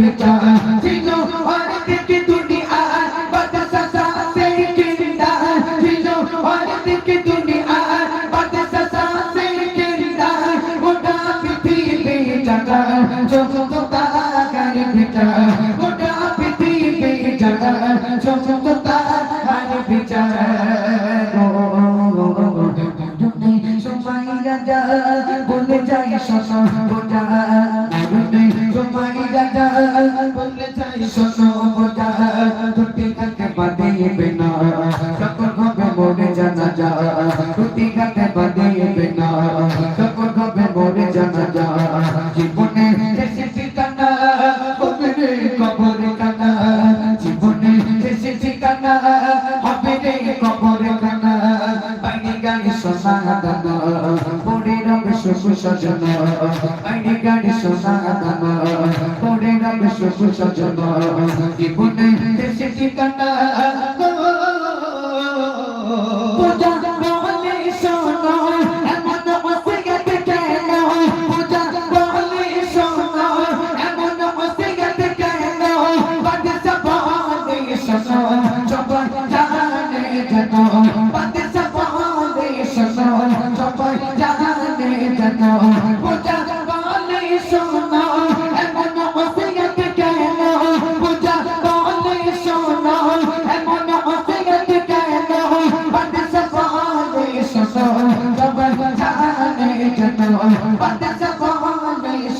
बेचा जिनो और दिल की दुनिया बता ससा से किंदा जिनो और दिल की दुनिया बता ससा से किंदा उड़ा पिथी बेचा जो तो तागर बेचा उड़ा पिथी बेचा जो तो तागर बेचा সময় রাজা বলে যাই শোনো বোঝা সময় রাজা বলে যাই শোনো বোঝা দুটি কাকে বাঁধিবে না সকল হবে মরে জানা যা দুটি কাকে বাঁধিবে না সকল হবে মরে জানা যা জীবনে সুখ সজনা গাড়ি সোনা দানা রবে সুখ সজনা জীবনে শেষে ঠিকানা পূজা বলে শোনো, এমন ওসিয়ত কেন? পূজা বলে শোনো, এমন ওসিয়ত কেন? বাদ সবালে শোনো, সবাই জানে যেন। বাদ সবালে শোনো, সবাই জানে যেন।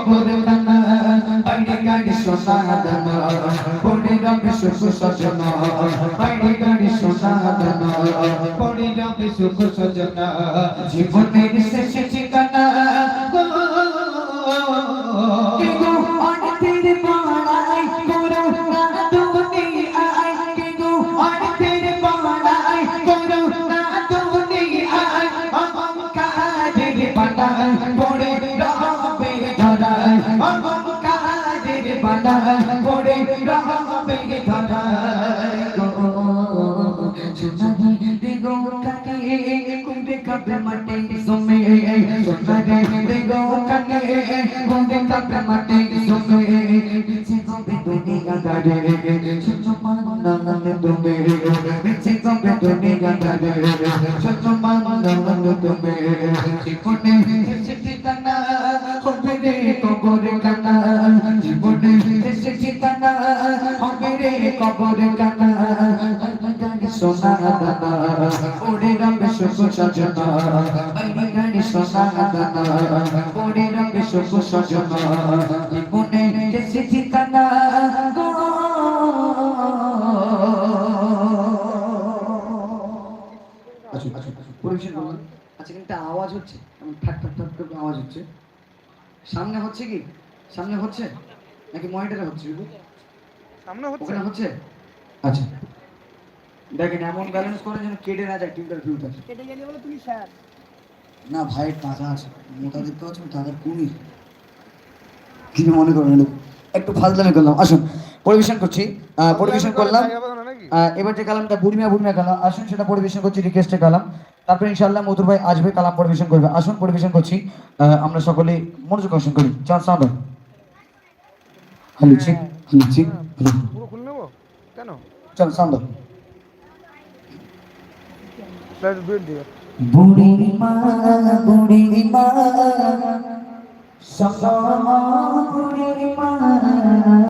কানা বাইরে গাড়ি সোনা দানা পড়ে রবে সুখ সজনা বাইরে গাড়ি সোনা দানা পড়ে রবে সুখ সজনা জীবনের শেষে ঠিকানা কেগো অনেকের পাড়ায় করো না দুনিয়ায় কেগো অনেকের পাড়ায় করো না দুনিয়ায় আমন কাজের পাড়ায় ধরায় গো সোনারি দিগো কাকে কুমড়ে কাপে মাটি সোমে সোনারি দিগো কাকে কুমড়ে কাপে মাটি সোমে পিছে কবে দুনিয়া দাঁড়ে ছোট মানলে তুমি পিছে কবে দুনিয়া দাঁড়ে ছোট মানলে তুমি জীবনে শেষে ঠিকানা হবে রে কবরে কানা জীবনে শেষে ঠিকানা হবে রে আচ্ছা কিন্তু আওয়াজ হচ্ছে ঠাক ঠাক ঠাক আওয়াজ হচ্ছে সামনে হচ্ছে কি সামনে হচ্ছে নাকি মনিটরে হচ্ছে? সামনে হচ্ছে। ওখানে হচ্ছে? আচ্ছা। দেখেন এমন ব্যালেন্স করে যেন কেটে না যায় টিমটার কেটে গেলে বলে তুমি স্যার। না ভাইয়ের টাকা আছে। মোটা দেখতে পাচ্ছেন টাকার কুমির কি মনে করেন এটা? একটু ফালতামি করলাম। আসুন পরিবেশন করছি। পরিবেশন করলাম। না এবার যে কালামটা বুড়িমা বুড়িমা কালাম আসুন সেটা পরিবেশন করছি রিকোয়েস্টে কালাম। তারপরে ইনশাআল্লাহ মধুর ভাই আসবে কালাম পরিবেশন করবে। আসুন পরিবেশন করছি। আহ, আমরা সকলে মনোযোগ আকর্ষণ করি। চার sound check hello check hello পুরো খুলে নেব কেন চল সাউন্ড বুড়ি মা বুড়ি মা বুড়িমা মা বুড়ি বুড়িমা